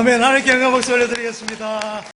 아멘. 하나님께 영광 박수 올려드리겠습니다.